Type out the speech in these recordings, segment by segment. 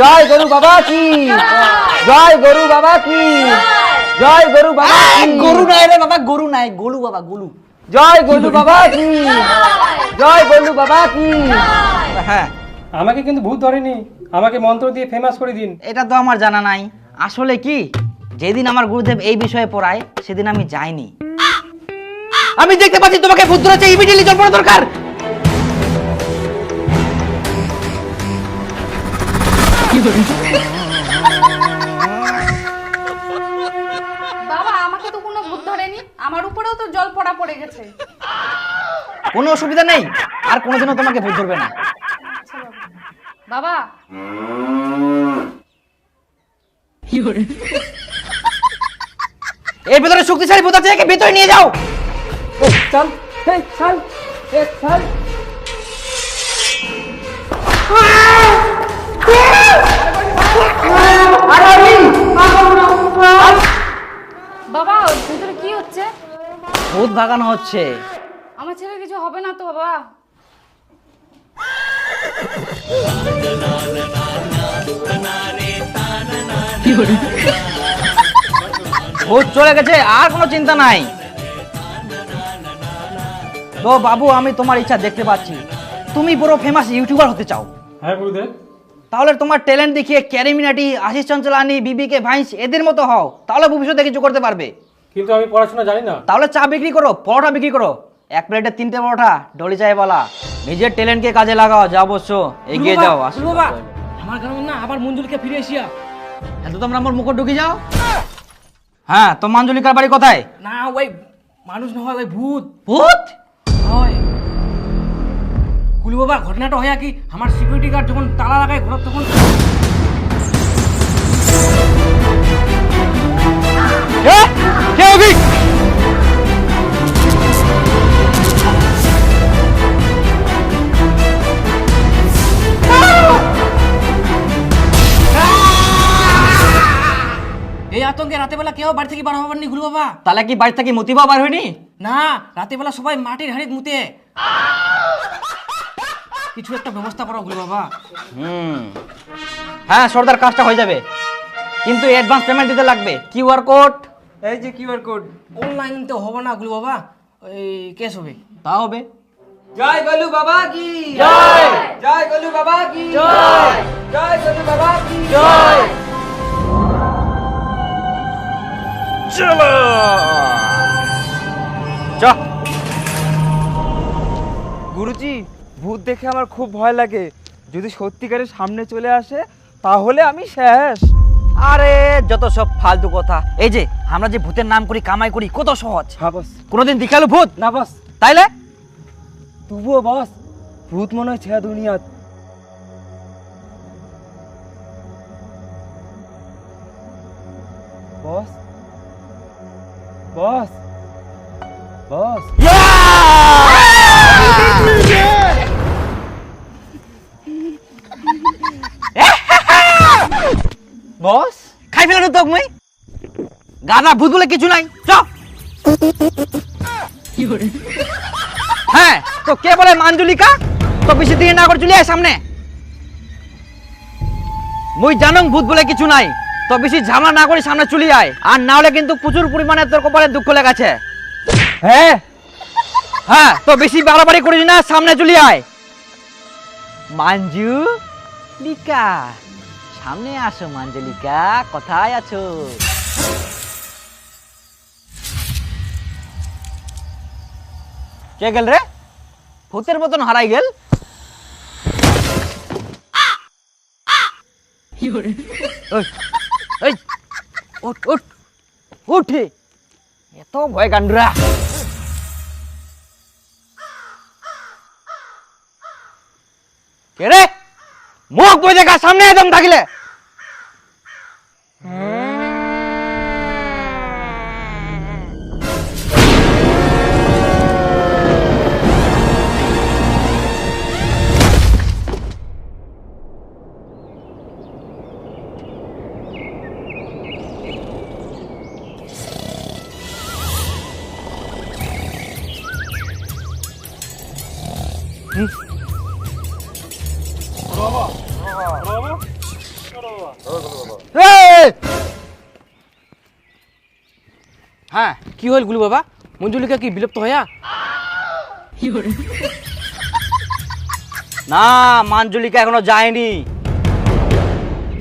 জয়। গরু বাবা কি? জয়। গরু বাবা কি? জয়। গরু বাবা কি? গরু নাই রে বাবা গরু নাই গোলু বাবা গোলু। জয় গরু বাবা কি? জয় গরু বাবা কি? হ্যাঁ। আমাকে কিন্তু ভূত ধরেনি। আমাকে মন্ত্র দিয়ে ফেমাস করে দিন। এটা তো আমার জানা নাই। আসলে কি? যেদিন আমার গুরুদেব এই বিষয়ে পড়ায় সেদিন আমি যাইনি। আমি দেখতে পাচ্ছি তোমাকে ভূত ধরেছে ইমিডিয়েটলি জল পড়া দরকার। বাবা আমাকে তো কোনো ভূত ধরেনি। আমার উপরেও তো জল পড়া পড়ে গেছে। কোনো অসুবিধা নেই। আর কোনোদিনও তোমাকে ভূত ধরবে না। আচ্ছা বাবা। বাবা এর ভেতরে শক্তিশালী ভূত আছে একে ভেতরে নিয়ে যাও। চল। এই চল। এই চল। বাবা ভিতরে কি হচ্ছে? ভূত ভাগানো হচ্ছে। আমার ছেলে কিছু হবে না তো বাবা। ভূত চলে গেছে আর কোনো চিন্তা নাই। তো বাবু আমি তোমার ইচ্ছা দেখতে পাচ্ছি। তুমি পুরো ফেমাস ইউটিউবার হতে চাও। হ্যাঁ গুরুদেব তাহলে তোমার ট্যালেন্ট দেখিয়ে ক্যারিমিনাটি আশিস চঞ্চলানি বিবিকে ভাইস এদের মতো হও। তাহলে ভবিষ্যতে কিছু করতে পারবে। কিন্তু আমি পড়াশোনা জানি না। তাহলে চা বিক্রি করো পরোটা বিক্রি করো। এক প্লেটে তিনটে পরোটা ডলি চাই বলা। নিজের ট্যালেন্টকে কাজে লাগাও যা অবশ্য এগিয়ে যাও আসো বাবা আমার গ্রামে না আবার মঞ্জুলকে ফিরে এসিয়া এত তোমরা আমার মুখ ঢুকে যাও? হ্যাঁ। তো মাঞ্জলিকার বাড়ি কোথায়? না ওই মানুষ না হয় ওই ভূত। ভূত? হয়। কুলু বাবা ঘটনাটা হয় কি আমার সিকিউরিটি গার্ড যখন তালা লাগায় ঘর তখন কে কে ওগি এই আতঙ্কে রাতে বেলা কেউ বাড়ি থেকে বার হবার নি গুলু বাবা। তাহলে কি বাড়ি থেকে মতিবা বার হয়নি? না রাতে বেলা সবাই মাটির হাড়ি মুতে। কিছু একটা ব্যবস্থা করো গুলু বাবা। হুম। হ্যাঁ সর্দার কাজটা হয়ে যাবে। কিন্তু অ্যাডভান্স পেমেন্ট দিতে লাগবে। কিউআর কোড এই যে কিউআর কোড। অনলাইন তো হবে না গুলু বাবা। ওই কেস হবে। তা হবে। জয় গলু বাবা কি? জয়। জয় গলু বাবা কি? জয়। জয় গলু বাবা কি? জয়। চলো। চ গুরুজি ভূত দেখে আমার খুব ভয় লাগে। যদি সত্যিকারের সামনে চলে আসে তাহলে আমি শেষ। আরে যত সব ফালতু কথা। এই যে আমরা যে ভূতের নাম করি কামাই করি কত সহজ। হ্যাঁ বস। কোনোদিন দেখাল ভূত? না বস। তাইলে? তবুও বস ভূত মনে হয় ছেড়া দুনিয়াত। বস বস বস। বস? খাই ফেলে তো মুই। গাদা ভূত বলে কিছু নাই। চ হ্যাঁ তো কে বলে মাঞ্জুলিকা? তো বেশি দিয়ে না করে চলে আয় সামনে। মুই জানং ভূত বলে কিছু নাই। তো বেশি ঝামেলা না করে সামনে চলে আয় আর না হলে কিন্তু প্রচুর পরিমাণে তোর কপালে দুঃখ লেগেছে। হ্যাঁ হ্যাঁ তো বেশি বাড়াবাড়ি করিস না, সামনে চলে আয় মাঞ্জু লিকা সামনে আসো মাঞ্জলিকা। কোথায় আছো? কে গেল রে? ভূতের মতন হারাই গেল। উঠে এত ভয় কান্ডুরা কে রে? को देखा सामने एकदम थकिल Hmm? হ্যাঁ কি হল গুলু বাবা? মঞ্জুলিকা কি বিলুপ্ত হয়া? না, মাঞ্জুলিকা এখনও যায়নি।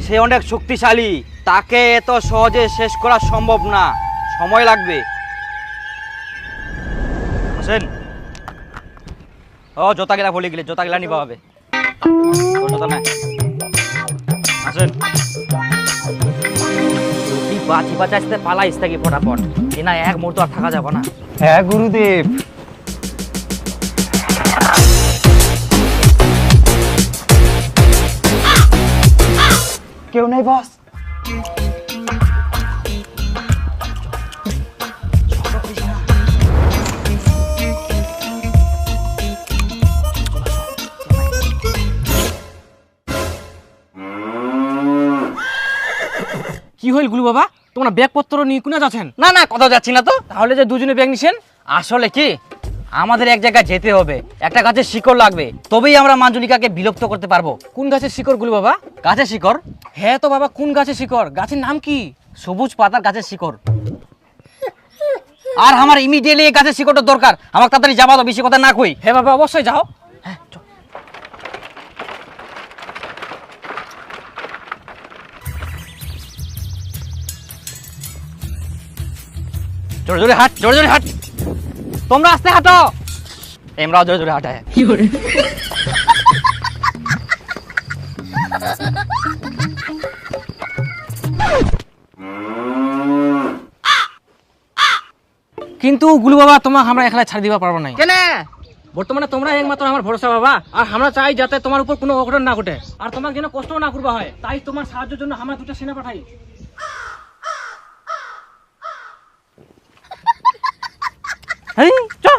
সে অনেক শক্তিশালী। তাকে এত সহজে শেষ করা সম্ভব না। সময় লাগবে। আসেন। ও জোতা গেলা বলে গেলে জোতা গেলা নিবা হবে। জোতা না আসেন। বাঁচি বাঁচাইতে পালাইস থাকি ফটাফট? এ না এক মুহূর্ত আর থাকা যাবে না। হ্যাঁ গুরুদেব। কেউ নেই বস? কি হইল গুলু বাবা? তোমরা ব্যাগপত্র নিয়ে কোনে যাচ্ছেন? না না কোথাও যাচ্ছি না তো। তাহলে যে দুজনে ব্যাগ নিছেন? আসলে কি? আমাদের এক জায়গায় যেতে হবে। একটা গাছের শিকড় লাগবে। তবেই আমরা মাঞ্জুলিকাকে বিলুপ্ত করতে পারব। কোন গাছের শিকড় গুলু বাবা? গাছের শিকড়? হ্যাঁ তো বাবা কোন গাছের শিকড়? গাছের নাম কি? সবুজ পাতার গাছের শিকড়। আর আমার ইমিডিয়েটলি এই গাছের শিকড়টা দরকার। আমাকে তাড়াতাড়ি যাবা তো বেশি কথা না কই। হ্যাঁ বাবা অবশ্যই যাও। জোরে জোরে হাট জোরে জোরে হাট। তোমরা আস্তে হাঁটো। এমরাও জোরে জোরে হাঁটায়। কিন্তু গুলু বাবা তোমাকে আমরা একলা ছাড় দিবা পারব নাই। কেন? বর্তমানে তোমরা একমাত্র আমার ভরসা বাবা। আর আমরা চাই যাতে তোমার উপর কোনো অঘটন না ঘটে। আর তোমাকে যেন কষ্ট না করবা হয় তাই তোমার সাহায্যের জন্য আমরা দুটো সেনা পাঠাই। 哎，走。